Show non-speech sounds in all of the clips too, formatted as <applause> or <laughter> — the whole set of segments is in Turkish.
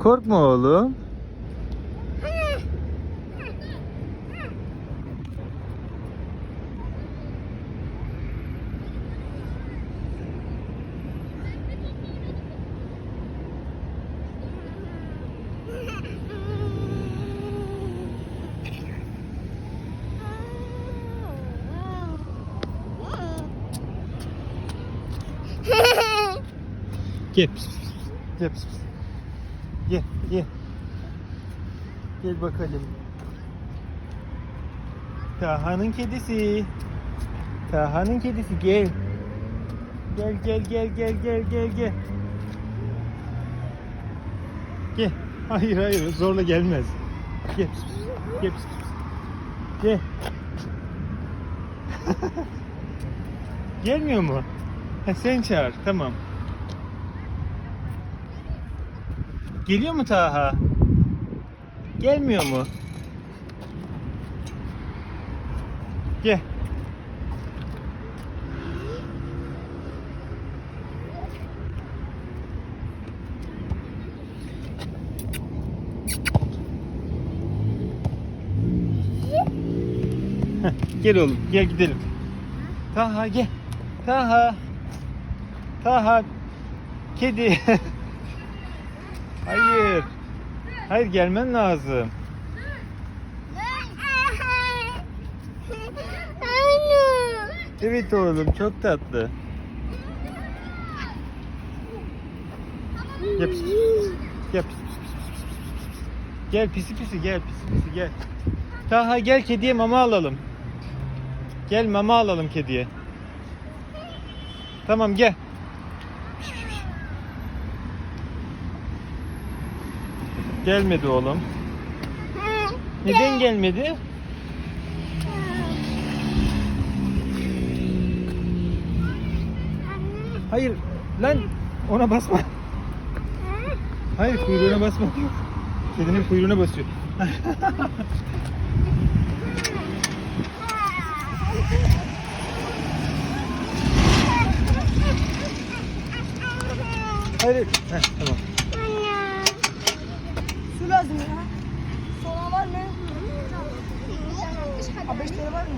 Korkma oğlum. <laughs> Gel. Gel. Gel. Gel. Bakalım. Taha'nın kedisi. Taha'nın kedisi gel. Gel gel gel gel gel gel gel. Gel. Hayır hayır zorla gelmez. Gel. Gel. Gel. <laughs> Gelmiyor mu? Ha, sen çağır. Tamam. Geliyor mu Taha? Gelmiyor mu? Gel. Gel oğlum, gel gidelim. Taha gel. Taha. Taha. Kedi. <laughs> Hayır. Hayır gelmen lazım. Evet oğlum çok tatlı. Gel pis pis pis. Gel pis pis pis pis pis pis pis. Gel pisi pisi gel pisi pisi gel. Taha gel kediye mama alalım. Gel mama alalım kediye. Tamam gel. Gelmedi oğlum. Neden gelmedi? Hayır lan ona basma. Hayır kuyruğuna basma. Kedinin kuyruğuna basıyor. Hayır. Heh, tamam. Su lazım ya. Sola var mı? Ha beş tane var mı?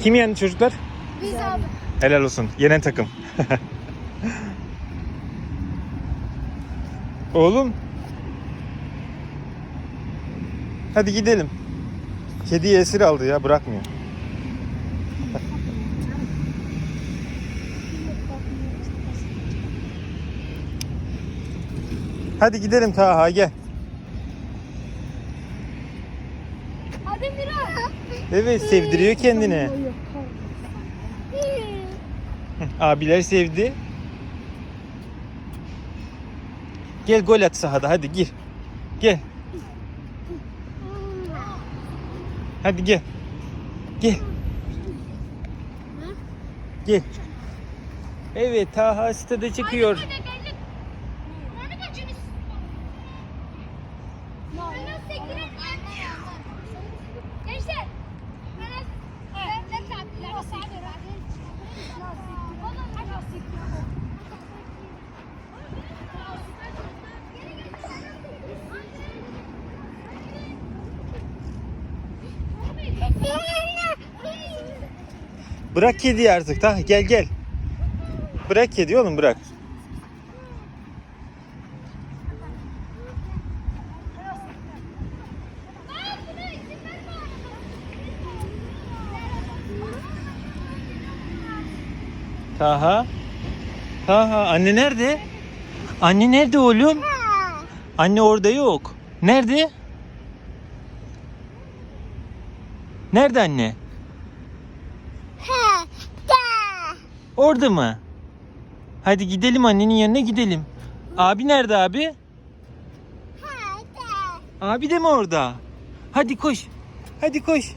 Kim yendi çocuklar? Biz abi. Helal olsun. Yenen takım. Oğlum. Hadi gidelim. Kediyi esir aldı ya bırakmıyor. Hadi gidelim Taha gel. Hadi Mira. Evet sevdiriyor kendini. <laughs> Abiler sevdi. Gel gol at sahada hadi gir. Gel. Hadi gel. Gel. Gel. Evet Taha stada çıkıyor. Bırak kediyi artık Taha gel gel. Bırak kedi oğlum bırak. Taha. Taha anne nerede? Anne nerede oğlum? Anne orada yok. Nerede? Nerede anne? Orada mı? Hadi gidelim annenin yanına gidelim. Abi nerede abi? Abi de mi orada? Hadi koş. Hadi koş.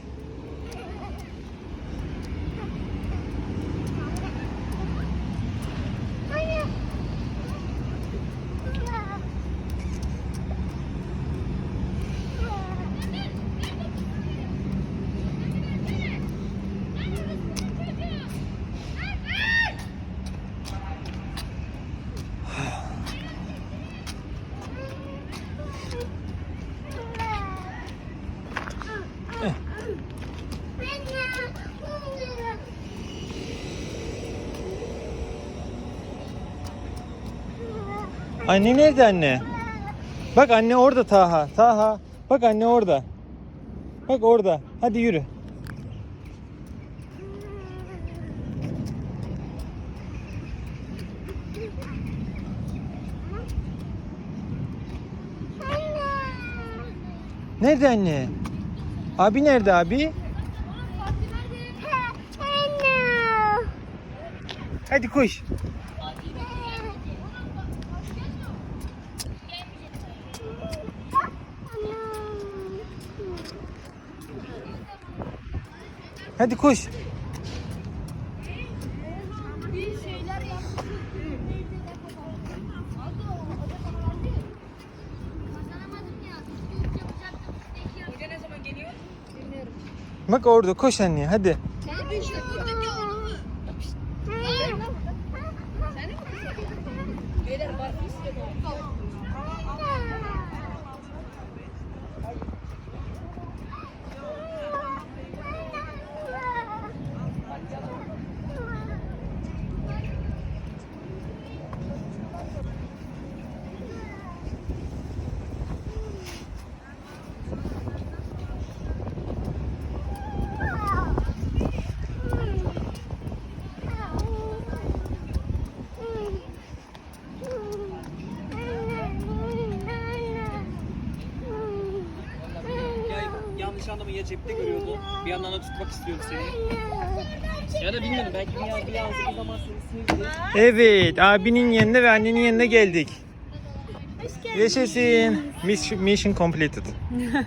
Anne nerede anne? Bak anne orada Taha. Taha. Bak anne orada. Bak orada. Hadi yürü. Nerede anne? Abi nerede abi? Hadi koş. Geliyor? Bilmiyorum. Bak orada koş anne hadi. Sen de işte buradaki onu mu? Sen de mi? Beyler var mı istiyor Ya yanlış anlama ya cepte görüyordu. Bir yandan da tutmak istiyordu seni. Ya da bilmiyorum belki bir an bir an bir zaman seni sevdi. Evet abinin yanına ve annenin yanına geldik. Yaşasın. Mission completed. <laughs>